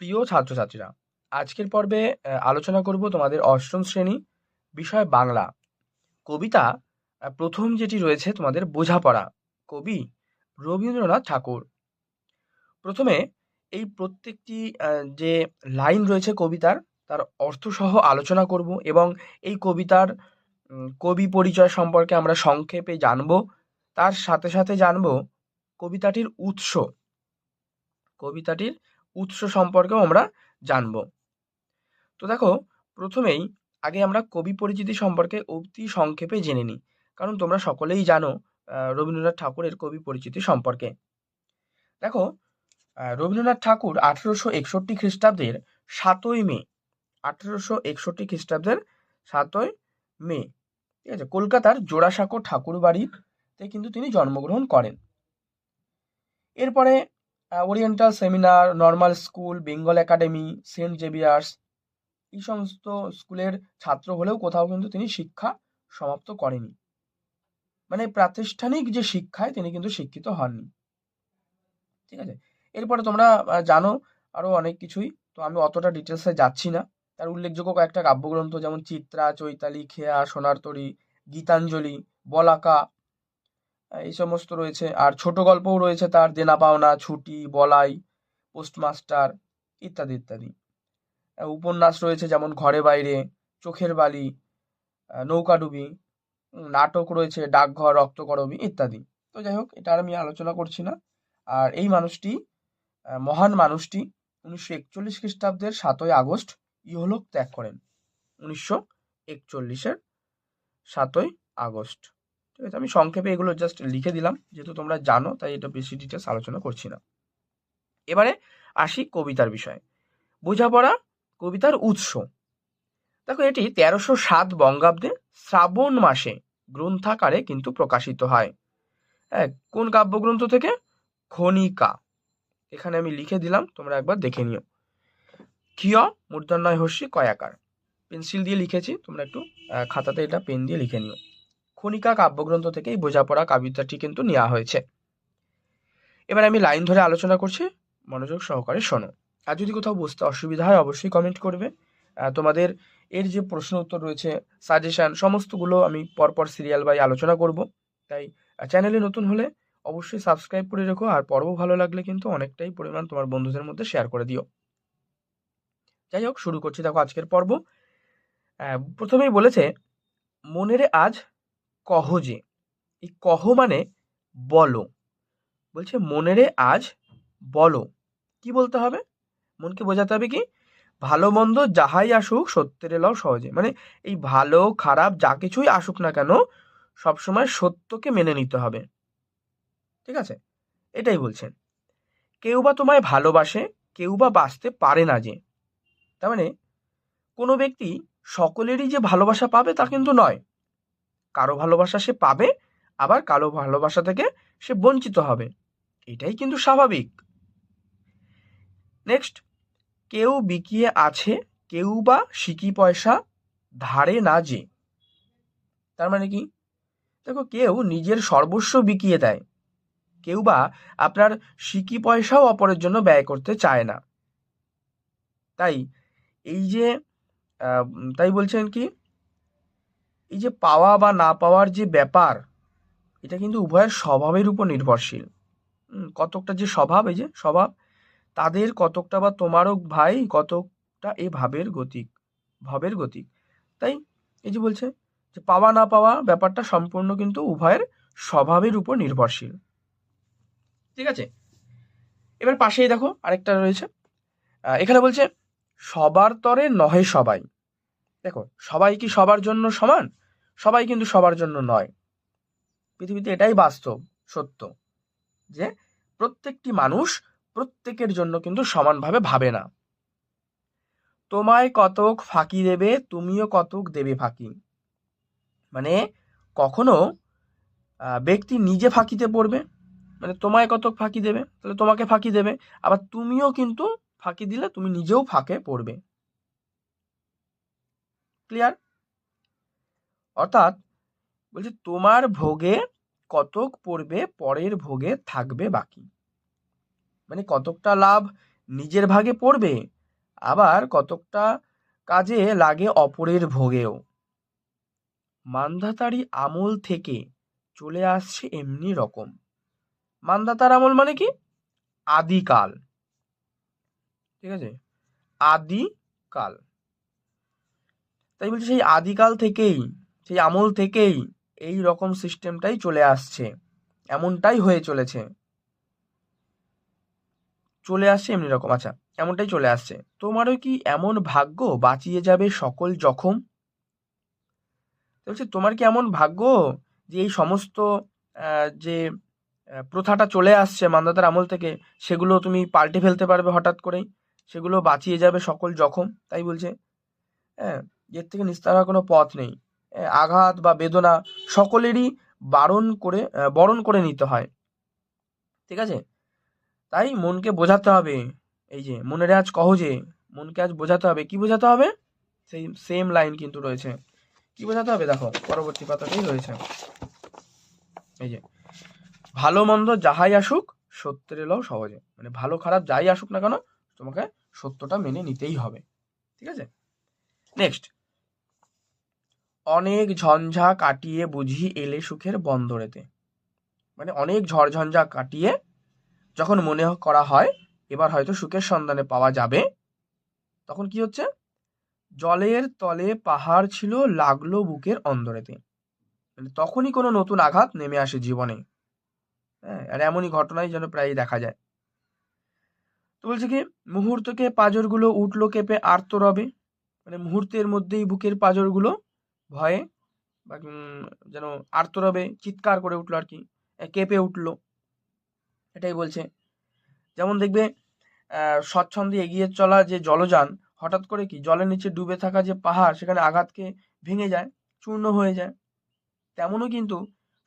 প্রিয় ছাত্রছাত্রীরা, আজকের পর্বে আলোচনা করব তোমাদের অষ্টম শ্রেণি বিষয় বাংলা। কবিতা প্রথম যেটি রয়েছে তোমাদের বোঝাপড়া। কবি রবীন্দ্রনাথ ঠাকুর। প্রথমে এই প্রত্যেকটি যে লাইন রয়েছে কবিতার, তার অর্থসহ আলোচনা করব এবং এই কবিতার কবি পরিচয় সম্পর্কে আমরা সংক্ষেপে জানব। তার সাথে সাথে জানব কবিতাটির উৎস। কবিতাটির উৎস সম্পর্কেও আমরা জানব। তো দেখো, প্রথমেই আগে আমরা কবি পরিচিতি সম্পর্কে অতি সংক্ষেপে জেনে নিই, কারণ তোমরা সকলেই জানো রবীন্দ্রনাথ ঠাকুরের কবি পরিচিতি সম্পর্কে। দেখো রবীন্দ্রনাথ ঠাকুর আঠেরোশো একষট্টি খ্রিস্টাব্দের সাতই মে, আঠেরোশো একষট্টি খ্রিস্টাব্দের সাতই মে, ঠিক আছে? কলকাতার জোড়াসাঁকো ঠাকুর বাড়িতে কিন্তু তিনি জন্মগ্রহণ করেন। এরপরে oriental seminar normal school Bengal academy Saint Xavier's এই সমস্ত স্কুলের ছাত্র হলেও কোথাও কিন্তু তিনি শিক্ষা সমাপ্ত করেনি মানে প্রাতিষ্ঠানিক যে শিক্ষায় তিনি কিন্তু শিক্ষিত হননি। ঠিক আছে? এরপরে তোমরা জানো আরও অনেক কিছুই, তো আমি অতটা ডিটেলসে যাচ্ছি না। তার উল্লেখযোগ্য কয়েকটা কাব্যগ্রন্থ যেমন চিত্রা, চৈতালি, খেয়া সোনার তরী গীতাঞ্জলি, বলাকা এই সমস্ত রয়েছে। আর ছোট গল্পও রয়েছে তার, দেনা পাওনা, ছুটি, বলাই, পোস্টমাস্টার ইত্যাদি ইত্যাদি। উপন্যাস রয়েছে যেমন ঘরে বাইরে, চোখের বালি নৌকাডুবি নাটক রয়েছে ডাকঘর রক্তকরবী ইত্যাদি। তো যাই হোক এটা আর আমি আলোচনা করছি না। আর এই মানুষটি মহান মানুষটি উনিশশো একচল্লিশ খ্রিস্টাব্দের সাতই আগস্ট ইহলোক ত্যাগ করেন। উনিশশো একচল্লিশের সাতই আগস্ট। ঠিক আছে? আমি সংক্ষেপে এগুলো জাস্ট লিখে দিলাম, যেহেতু তোমরা জানো, তাই এটা বেশি ডিটেলস আলোচনা করছি না। এবারে আসি কবিতার বিষয়ে। বোঝাপড়া কবিতার উৎস। দেখো, এটি তেরোশো সাত বঙ্গাব্দে শ্রাবণ মাসে গ্রন্থাকারে কিন্তু প্রকাশিত হয়। হ্যাঁ কোন কাব্যগ্রন্থ থেকে? খনিকা। এখানে আমি লিখে দিলাম, তোমরা একবার দেখে নিও। ক্ষিয় মূর্ধন্যয় হস্যি, কয়াকার। পেন্সিল দিয়ে লিখেছি, তোমরা একটু খাতাতে এটা, পেন দিয়ে লিখে নিও। খনিকা কাব্যগ্রন্থ থেকে এই বোঝাপড়া কবিতাটি কিন্তু নেওয়া হয়েছে। এবার আমি লাইন ধরে আলোচনা করছি। মনোযোগ সহকারে শোনো। আর যদি কোথাও বুঝতে অসুবিধা হয়, অবশ্যই কমেন্ট করবে। তোমাদের এর যে প্রশ্ন উত্তর রয়েছে সাজেশান সমস্তগুলো আমি পরপর সিরিয়াল বাই আলোচনা করব। তাই চ্যানেলে নতুন হলে অবশ্যই সাবস্ক্রাইব করে রেখো। আর পর্ব ভালো লাগলে কিন্তু অনেকটাই পরিমাণ তোমার বন্ধুদের মধ্যে শেয়ার করে দিও। যাই হোক, শুরু করছি দেখো আজকের পর্ব। প্রথমেই বলেছে, মনেরে আজ কহ যে এই কহ মানে বলো। বলছে, মনেরে আজ বলো। কি বলতে হবে? মনকে বোঝাতে হবে কি, ভালো মন্দ যাহাই আসুক, সত্যের লও সহজে। মানে এই ভালো, খারাপ যা কিছুই আসুক না কেন, সবসময় সত্যকে মেনে নিতে হবে। ঠিক আছে? এটাই বলছেন। কেউ বা তোমায় ভালোবাসে, কেউ বা বাঁচতে পারে না যে। তার মানে কোনো ব্যক্তি সকলেরই যে ভালোবাসা পাবে তা কিন্তু নয়। কারও ভালোবাসা সে পাবে, আবার কারও ভালোবাসা থেকে সে বঞ্চিত হবে। এটাই কিন্তু স্বাভাবিক। নেক্সট কেউ বিকিয়ে আছে, কেউ বা সিকি পয়সা ধারে না যে। তার মানে কি? দেখো, কেউ নিজের সর্বস্ব বিকিয়ে দেয়। কেউ বা আপনার সিকি পয়সাও অপরের জন্য ব্যয় করতে চায় না। তাই, এই যে তাই বলছেন কি? এই যে পাওয়া বা না পাওয়ার যে ব্যাপার, এটা কিন্তু উভয়ের স্বভাবের উপর নির্ভরশীল। কতকটা যে স্বভাব, এই যে স্বভাব, তাদের কতকটা বা তোমারও ভাই কতকটা এ ভাবের গতিক ভাবের গতিক। তাই এই যে বলছে যে পাওয়া না পাওয়া ব্যাপারটা সম্পূর্ণ কিন্তু উভয়ের স্বভাবের উপর নির্ভরশীল। ঠিক আছে? এবার পাশেই দেখো আরেকটা রয়েছে। এখানে বলছে, সবার তরে নহে সবাই। দেখো, সবাই কি সবার জন্য সমান? সবাই কিন্তু সবার জন্য নয়। পৃথিবীতে এটাই বাস্তব, সত্য যে প্রত্যেকটি মানুষ প্রত্যেকের জন্য কিন্তু সমানভাবে ভাবে না। তোমায় কতক ফাঁকি দেবে, তুমিও কতক দেবে ফাঁকি। মানে কখনো ব্যক্তি নিজে ফাঁকিতে পড়বে মানে তোমায় কতক ফাঁকি দেবে, তাহলে তোমাকে ফাঁকি দেবে, আবার তুমিও কিন্তু ফাঁকি দিলে তুমি নিজেও ফাঁকে পড়বে। ক্লিয়ার অর্থাৎ বলছে তোমার ভোগে কতক পড়বে, পরের ভোগে থাকবে বাকি। মানে কতকটা লাভ নিজের ভাগে পড়বে, আবার কতকটা কাজে লাগে অপরের ভোগেও। মান্ধাতারি আমল থেকে চলে আসছে এমনি রকম। মান্ধাতার আমল মানে কি? আদিকাল। ঠিক আছে? আদিকাল। তাই বলছি সেই আদিকাল থেকেই, সেই আমল থেকেই এই রকম সিস্টেমটাই চলে আসছে। এমনটাই হয়ে চলেছে। চলে আসছে এমনি রকম আচ্ছা এমনটাই চলে আসছে। তোমারও কি এমন ভাগ্য বাঁচিয়ে যাবে সকল জখম? বলছে, তোমার কি এমন ভাগ্য যে এই সমস্ত যে প্রথাটা চলে আসছে মান্দাতার আমল থেকে, সেগুলো তুমি পাল্টে ফেলতে পারবে হঠাৎ করেই? সেগুলো বাঁচিয়ে যাবে সকল জখম? তাই বলছে। হ্যাঁ এর থেকে নিস্তার হওয়ার কোনো পথ নেই। আঘাত বা বেদনা সকলেরই বারণ করে বরণ করে নিতে হয়। ঠিক আছে? তাই মনকে বোঝাতে হবে। এই যে, মনের আজ কহ যে মনকে আজ বোঝাতে হবে। কি বোঝাতে হবে? সেই সেম লাইন কিন্তু রয়েছে। কি বোঝাতে হবে? দেখো, পরবর্তী পাতাতেই রয়েছে। এই যে, ভালো মন্দ যাহাই আসুক, সত্যের এলাও সহজে। মানে ভালো খারাপ যাই আসুক না কেন, তোমাকে সত্যটা মেনে নিতেই হবে। ঠিক আছে? নেক্সট অনেক ঝঞ্ঝা কাটিয়ে বুঝি এলে সুখের বন্দরেতে। মানে অনেক ঝড়ঝঞ্ঝা কাটিয়ে যখন মনে করা হয়, এবার হয়তো সুখের সন্ধানে পাওয়া যাবে, তখন কি হচ্ছে? জলের তলে পাহাড় ছিল, লাগল বুকের অন্দরেতে। মানে তখনই কোনো নতুন আঘাত নেমে আসে জীবনে। হ্যাঁ আর এমনই ঘটনাই যেন প্রায়ই দেখা যায়। তো বলছে কি, মুহূর্তকে পাঁজরগুলো উঠল কেঁপে আর্ত রবে মানে মুহূর্তের মধ্যেই বুকের পাঁজরগুলো ভয়ে যেন আর্তরবে, চিৎকার করে উঠল আর কি কেঁপে উঠল। এটাই বলছে। যেমন দেখবে স্বচ্ছন্দে এগিয়ে চলা যে জলযান, হঠাৎ করে কি জলের নিচে ডুবে থাকা যে পাহাড়, সেখানে আঘাতকে ভেঙে যায়, চূর্ণ হয়ে যায়। তেমনও কিন্তু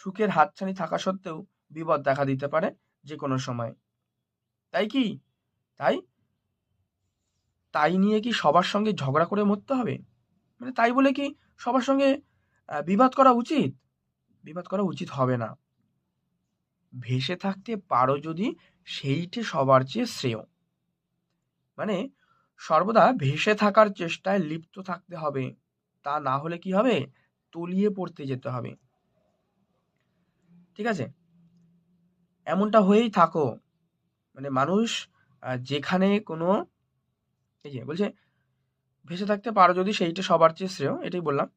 সুখের হাতছানি থাকা সত্ত্বেও বিপদ দেখা দিতে পারে যে কোনো সময়। তাই কি? তাই তাই নিয়ে কি সবার সঙ্গে ঝগড়া করে মরতে হবে? মানে তাই বলে কি সবার সঙ্গে বিবাদ করা উচিত? বিবাদ করা উচিত হবে না। ভেসে থাকতে পারো যদি সেইটে সবার চেয়ে শ্রেয়। মানে সর্বদা ভেসে থাকার চেষ্টায় লিপ্ত থাকতে হবে। তা না হলে কি হবে? তলিয়ে পড়তে যেতে হবে। ঠিক আছে? এমনটা হয়েই থাকো। মানে মানুষ যেখানে কোনো এই যে বলছে, ভেসে থাকতে পারো যদি সেইটা সবার চেয়ে শ্রেয়, এটাই বললাম।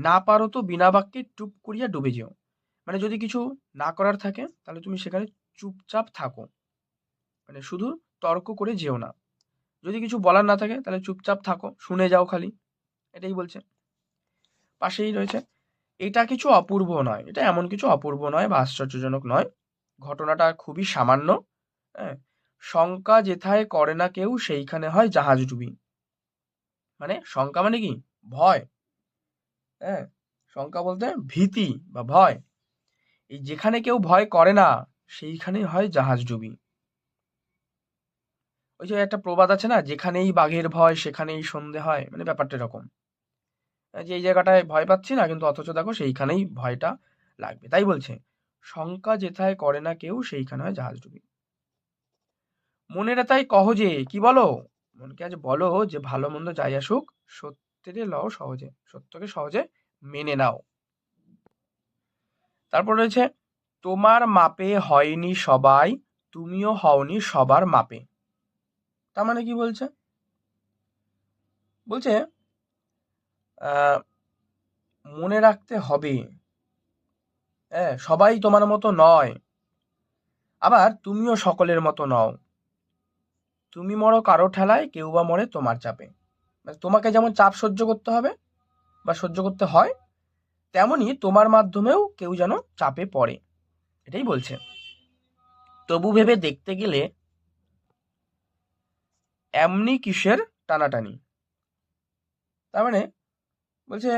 না পারো তো বিনা বাক্যে টুপ করিয়া ডুবে যেও। মানে যদি কিছু না করার থাকে, তাহলে তুমি সেখানে চুপচাপ থাকো। মানে শুধু তর্ক করে যেও না। যদি কিছু বলার না থাকে, তাহলে চুপচাপ থাকো, শুনে যাও খালি। এটাই বলছে। পাশেই রয়েছে, এটা কিছু অপূর্ব নয়। এটা এমন কিছু অপূর্ব নয় বা আশ্চর্যজনক নয়। ঘটনাটা খুবই সামান্য হ্যাঁ? শঙ্কা যেথায় করে না কেউ, সেইখানে হয় জাহাজ ডুবি মানে শঙ্কা মানে কি? ভয়। হ্যাঁ শঙ্কা বলতে ভীতি বা ভয়। এই যেখানে কেউ ভয় করে না সেইখানে হয় জাহাজ ডুবি ওই যে একটা প্রবাদ আছে না, যেখানেই বাঘের ভয়, সেখানেই সন্ধে হয় মানে ব্যাপারটা এরকম। যে এই জায়গাটায় ভয় পাচ্ছি না, কিন্তু অথচ দেখো সেইখানেই ভয়টা লাগবে, তাই বলছে। শঙ্কা যেথায় করে না কেউ, সেইখানে হয় জাহাজ ডুবি মনেরা তাই কহ যে কি বলো? মনকে আজ বলো যে ভালো মন্দ যাই আসুক সত্যের লও সহজে, সত্যকে সহজে মেনে নাও। তারপর রয়েছে, তোমার মাপে হয়নি সবাই, তুমিও হওনি সবার মাপে। তার মানে কি বলছে? বলছে মনে রাখতে হবে। হ্যাঁ সবাই তোমার মতো নয়, আবার তুমিও সকলের মতো নও। তুমি মরো কারও ঠেলায়, কেউ বা মরে তোমার চাপে। মানে তোমাকে যেমন চাপ সহ্য করতে হবে বা সহ্য করতে হয়, তেমনি তোমার মাধ্যমেও কেউ যেন চাপে পড়ে। এটাই বলছে। তবু ভেবে দেখতে গেলে এমনি কিসের টানাটানি? তার মানে বলছে,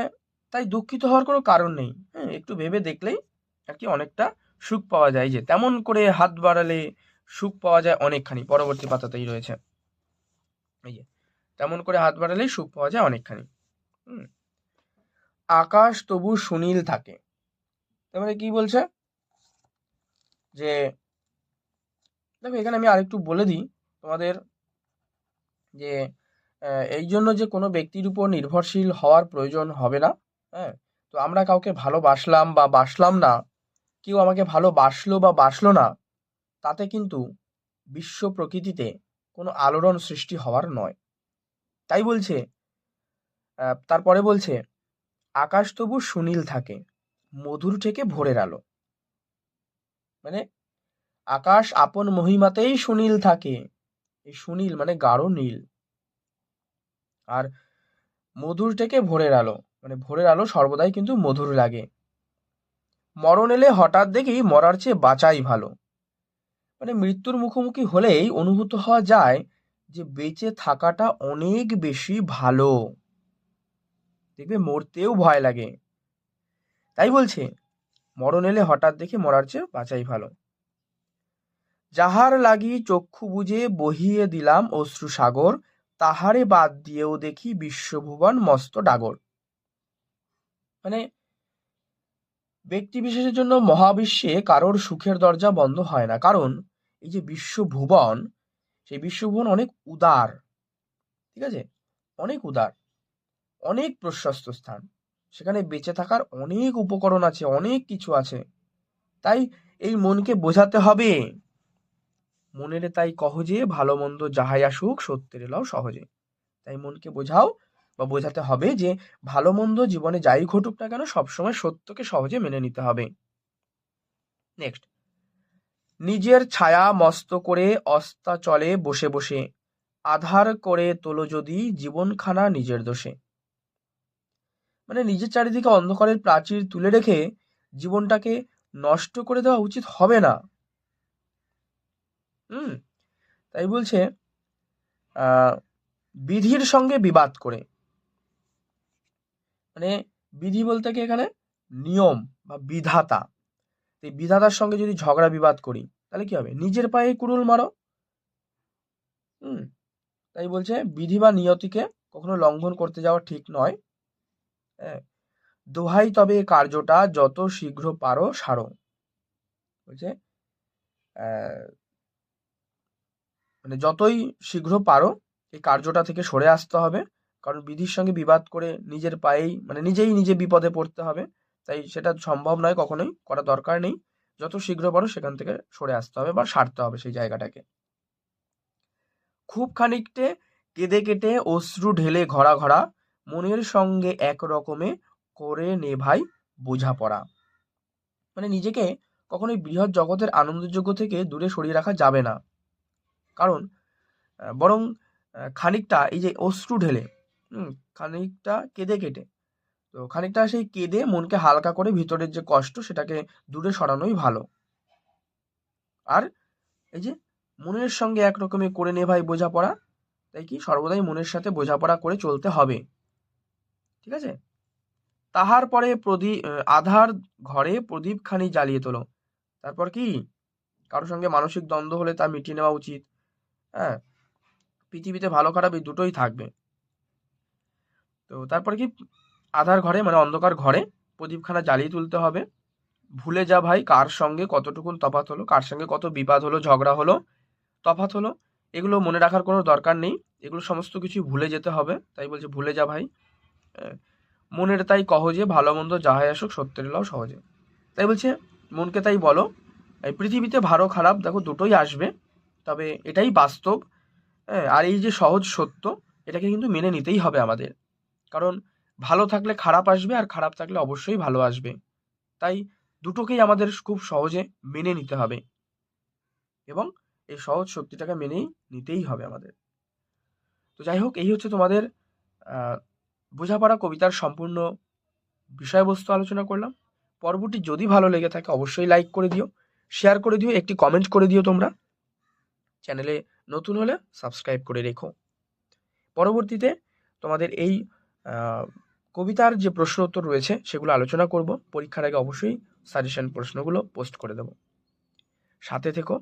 তাই দুঃখিত হওয়ার কোনো কারণ নেই। হ্যাঁ একটু ভেবে দেখলেই আর কি অনেকটা সুখ পাওয়া যায় যে, তেমন করে হাত বাড়ালে সুখ পাওয়া যায় অনেকখানি, পরবর্তী পাতাতেই রয়েছে। এই যে, তেমন করে হাত বাড়ালেই সুখ পাওয়া যায় অনেকখানি। হুম। আকাশ তবু সুনীল থাকে। তারপরে কি বলছে? যে, দেখো, এখানে আমি আরেকটু বলে দিই তোমাদের যে এই জন্য যে কোনো ব্যক্তির উপর নির্ভরশীল হওয়ার প্রয়োজন হবে না হ্যাঁ? তো আমরা কাউকে ভালোবাসলাম বা বাসলাম না, কেউ আমাকে ভালোবাসলো বা বাসলো না তাতে কিন্তু বিশ্ব প্রকৃতিতে কোনো আলোড়ন সৃষ্টি হওয়ার নয়। তাই বলছে তারপরে বলছে, আকাশ তবু সুনীল থাকে, মধুর থেকে ভোরের আলো। মানে আকাশ আপন মহিমাতেই সুনীল থাকে, এই সুনীল মানে গাঢ় নীল। আর মধুর থেকে ভোরের আলো মানে ভোরের আলো সর্বদাই কিন্তু মধুর লাগে। মরণ এলে হঠাৎ দেখি মরার চেয়ে বাঁচাই ভালো। মানে মৃত্যুর মুখোমুখি হলেই অনুভূত হওয়া যায় যে বেঁচে থাকাটা অনেক বেশি ভালো। দেখবে মরতেও ভয় লাগে। তাই বলছে, মরণ এলে হঠাৎ দেখে মরার চেয়ে বাঁচাই ভালো। যাহার লাগি চক্ষু বুঝে বহিয়ে দিলাম অশ্রু সাগর, তাহারে বাদ দিয়েও দেখি বিশ্বভুবন মস্ত ডাগর। মানে ব্যক্তি বিশেষের জন্য মহাবিশ্বে কারোর সুখের দরজা বন্ধ হয় না। কারণ এই যে বিশ্বভুবন, সেই বিশ্বভুবন অনেক উদার, ঠিক আছে? অনেক উদার, অনেক প্রশস্ত স্থান। সেখানে বেঁচে থাকার অনেক উপকরণ আছে, অনেক কিছু আছে। তাই এই মনকে বোঝাতে হবে। মনের তাই কহ যে, ভালো মন্দ যাহাই আসুক, সত্যের এলাও সহজে। তাই মনকে বোঝাও বা বোঝাতে হবে যে, ভালো মন্দ জীবনে যাই ঘটুক না কেন, সবসময় সত্যকে সহজে মেনে নিতে হবে। নেক্সট নিজের ছায়া মস্ত করে অস্তা চলে বসে বসে, আধার করে তোলো যদি জীবনখানা নিজের দোষে। মানে নিজের চারিদিকে অন্ধকারের প্রাচীর তুলে রেখে জীবনটাকে নষ্ট করে দেওয়া উচিত হবে না। হুম, তাই বলছে বিধির সঙ্গে বিবাদ করে। মানে বিধি বলতে কি এখানে? নিয়ম বা বিধাতা। এই বিধাতার সঙ্গে যদি ঝগড়া বিবাদ করি, তাহলে কি হবে? নিজের পায়ে কুড়ুল মারো। হুম, তাই বলছে, বিধি বা নিয়তিকে কখনো লঙ্ঘন করতে যাওয়া ঠিক নয়। হ্যাঁ দোহাই তবে কার্যটা যত শীঘ্র পারো সারো। বলছে মানে যতই শীঘ্র পারো, এই কার্যটা থেকে সরে আসতে হবে। কারণ বিধির সঙ্গে বিবাদ করে নিজের পায়েই মানে নিজেই নিজে বিপদে পড়তে হবে। তাই সেটা সম্ভব নয় কখনোই, করা দরকার নেই। যত শীঘ্র পারো সেখান থেকে সরে আসতে হবে বা সারতে হবে সেই জায়গাটাকে। খুব খানিকটে কেঁদে কেটে অশ্রু ঢেলে ঘরা ঘরা মনের সঙ্গে এক রকমে করে নে ভাই বোঝাপড়া। মানে নিজেকে কখনোই বৃহৎ জগতের আনন্দযোগ্য থেকে দূরে সরিয়ে রাখা যাবে না। কারণ বরং খানিকটা এই যে অশ্রু ঢেলে খানিকটা কেঁদে কেটে তো খানিকটা সেই কেঁদে মনকে হালকা করে ভিতরের যে কষ্ট, সেটাকে দূরে সরানোই ভালো। আর এই যে মনের সঙ্গে একরকমে করে নে ভাই বোঝাপড়া, তাই কি সর্বদাই মনের সাথে বোঝাপড়া করে চলতে হবে। ঠিক আছে? তাহার পরে প্রদীপ আধার ঘরে প্রদীপখানি জ্বালিয়ে তোলো। তারপর কি? কারোর সঙ্গে মানসিক দ্বন্দ্ব হলে তা মিটিয়ে নেওয়া উচিত। হ্যাঁ পৃথিবীতে ভালো খারাপ এই দুটোই থাকবে। তো তারপর কি? আধার ঘরে মানে অন্ধকার ঘরে প্রদীপখানা জ্বালিয়ে তুলতে হবে। ভুলে যা ভাই, কার সঙ্গে কতটুকুন তফাত হলো, কার সঙ্গে কত বিবাদ হলো, ঝগড়া হলো, তফাৎ হলো, এগুলো মনে রাখার কোনো দরকার নেই। এগুলো সমস্ত কিছু ভুলে যেতে হবে। তাই বলছে, ভুলে যা ভাই। মনের তাই কহ যে, ভালো মন্দ যাহাই আসুক, সত্যের লাও সহজে। তাই বলছে, মনকে তাই বলো, এই পৃথিবীতে ভালো খারাপ দেখো, দুটোই আসবে। তবে এটাই বাস্তব আর এই যে সহজ সত্য, এটাকে কিন্তু মেনে নিতেই হবে আমাদের। কারণ ভালো থাকলে খারাপ আসবে আর খারাপ থাকলে অবশ্যই ভালো আসবে। তাই দুটোকেই আমাদের খুব সহজে মেনে নিতে হবে। এবং এই সহজ সত্যিটাকে মেনেই নিতেই হবে আমাদের। তো যাই হোক, এই হচ্ছে তোমাদের বোঝাপড়া কবিতার সম্পূর্ণ বিষয়বস্তু আলোচনা করলাম। পর্বটি যদি ভালো লেগে থাকে, অবশ্যই লাইক করে দিও শেয়ার করে দিও, একটি কমেন্ট করে দিও তোমরা। চ্যানেলে নতুন হলে সাবস্ক্রাইব করে রেখো। পরবর্তীতে তোমাদের এই কবিতার যে প্রশ্ন উত্তর রয়েছে, সেগুলো আলোচনা করব। পরীক্ষার আগে অবশ্যই সাজেশন প্রশ্নগুলো পোস্ট করে দেব। সাথে থেকো।